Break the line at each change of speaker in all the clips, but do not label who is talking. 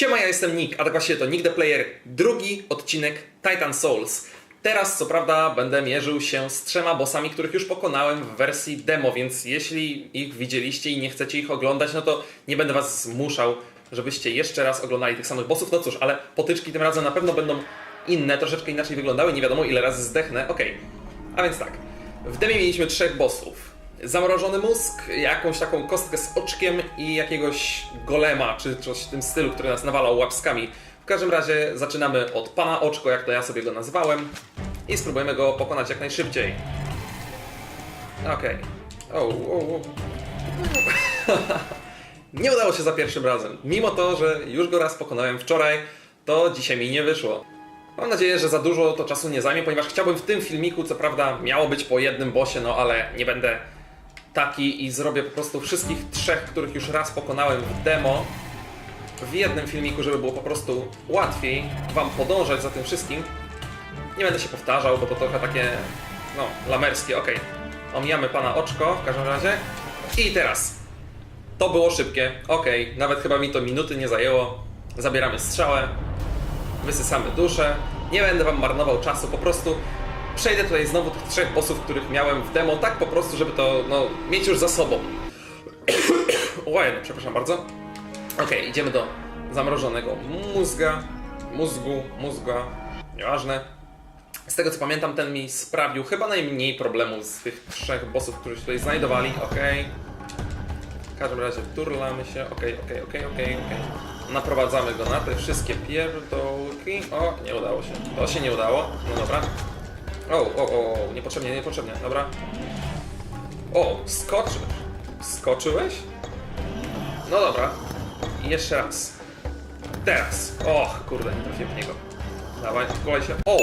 Siema, ja jestem Nick, a tak właściwie to Nick the Player, drugi odcinek Titan Souls. Teraz co prawda będę mierzył się z trzema bossami, których już pokonałem w wersji demo, więc jeśli ich widzieliście i nie chcecie ich oglądać, no to nie będę was zmuszał, żebyście jeszcze raz oglądali tych samych bossów. No cóż, ale potyczki tym razem na pewno będą inne, troszeczkę inaczej wyglądały, nie wiadomo ile razy zdechnę. Okej, a więc tak, w demie mieliśmy trzech bossów. Zamrożony mózg, jakąś taką kostkę z oczkiem i jakiegoś golema, czy coś w tym stylu, który nas nawalał łapskami. W każdym razie zaczynamy od pana oczko, jak to ja sobie go nazwałem, i spróbujemy go pokonać jak najszybciej. Okej. O, o, o. Nie udało się za pierwszym razem. Mimo to, że już go raz pokonałem wczoraj, to dzisiaj mi nie wyszło. Mam nadzieję, że za dużo to czasu nie zajmie, ponieważ chciałbym w tym filmiku, co prawda miało być po jednym bossie, no ale nie będę taki i zrobię po prostu wszystkich trzech, których już raz pokonałem w demo w jednym filmiku, żeby było po prostu łatwiej Wam podążać za tym wszystkim. Nie będę się powtarzał, bo to trochę takie, no, lamerskie, okej. Omijamy pana oczko w każdym razie. I teraz. To było szybkie, okej. Nawet chyba mi to minuty nie zajęło. Zabieramy strzałę, wysysamy duszę. Nie będę wam marnował czasu, po prostu przejdę tutaj znowu tych trzech bossów, których miałem w demo, tak po prostu, żeby to no, mieć już za sobą. No, przepraszam bardzo. Okej, idziemy do zamrożonego mózga, mózgu, mózga, nieważne. Z tego co pamiętam, ten mi sprawił chyba najmniej problemów z tych trzech bossów, których się tutaj znajdowali. Okej. W każdym razie turlamy się. Okej, okej, okej, okej, okej. Naprowadzamy go na te wszystkie pierdolki. O, nie udało się. To się nie udało. No dobra. O, o, o, niepotrzebnie, niepotrzebnie. Dobra. O, skoczysz. Skoczyłeś? No dobra. Jeszcze raz. Teraz. Och, kurde, nie trafiłem w niego. Dawaj, kolej się. O!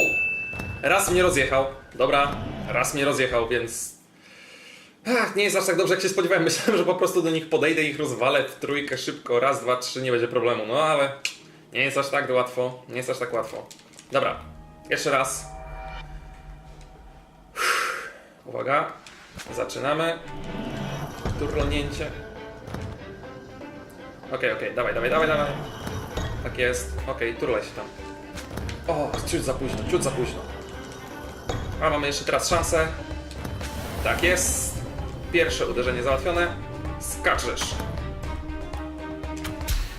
Raz mnie rozjechał. Dobra, raz mnie rozjechał, więc Ach, nie jest aż tak dobrze, jak się spodziewałem. Myślałem, że po prostu do nich podejdę i ich rozwalę w trójkę szybko. Raz, dwa, trzy, nie będzie problemu. No ale nie jest aż tak łatwo. Nie jest aż tak łatwo. Dobra, jeszcze raz. Uwaga, zaczynamy. Turlnięcie. Okej, okej, dawaj, dawaj, dawaj, dawaj. Tak jest. Okej, turlaj się tam. O, ciut za późno, ciut za późno. A mamy jeszcze teraz szansę. Tak jest. Pierwsze uderzenie załatwione. Skaczesz.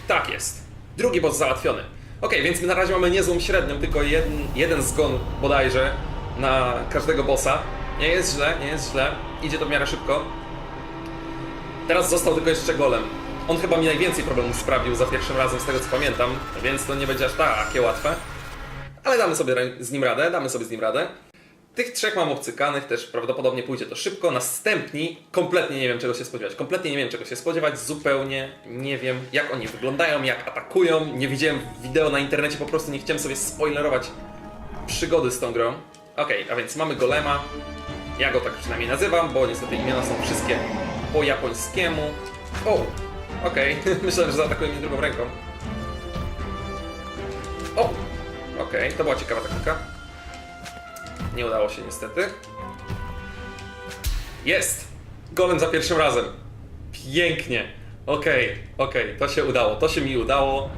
Tak jest. Drugi boss załatwiony. Ok, więc my na razie mamy niezłą średnią, tylko jeden, jeden zgon bodajże na każdego bossa. Nie jest źle, nie jest źle. Idzie to w miarę szybko. Teraz został tylko jeszcze golem. On chyba mi najwięcej problemów sprawił za pierwszym razem, z tego co pamiętam, więc to nie będzie aż takie łatwe. Ale damy sobie z nim radę, damy sobie z nim radę. Tych trzech mam obcykanych, też prawdopodobnie pójdzie to szybko. Następni, kompletnie nie wiem czego się spodziewać. Kompletnie nie wiem czego się spodziewać, zupełnie nie wiem jak oni wyglądają, jak atakują. Nie widziałem wideo na internecie, po prostu nie chciałem sobie spoilerować przygody z tą grą. Okej, a więc mamy golema. Ja go tak przynajmniej nazywam, bo niestety imiona są wszystkie po japońskiemu. O, okej, myślałem, że zaatakuje mnie drugą ręką. O, okej, to była ciekawa taktyka. Nie udało się niestety. Jest! Golem za pierwszym razem. Pięknie. Okej, okej, to się udało. To się mi udało.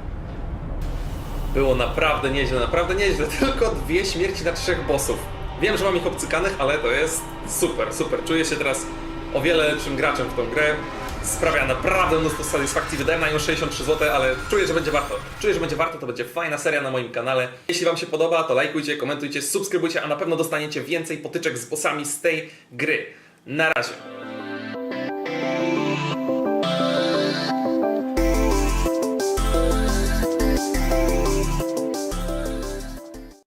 Było naprawdę nieźle, naprawdę nieźle. Tylko dwie śmierci na trzech bossów. Wiem, że mam ich obcykanych, ale to jest super, super. Czuję się teraz o wiele lepszym graczem w tą grę. Sprawia naprawdę mnóstwo satysfakcji. Wydałem na nią 63 zł, ale czuję, że będzie warto. Czuję, że będzie warto, to będzie fajna seria na moim kanale. Jeśli Wam się podoba, to lajkujcie, komentujcie, subskrybujcie, a na pewno dostaniecie więcej potyczek z bossami z tej gry. Na razie.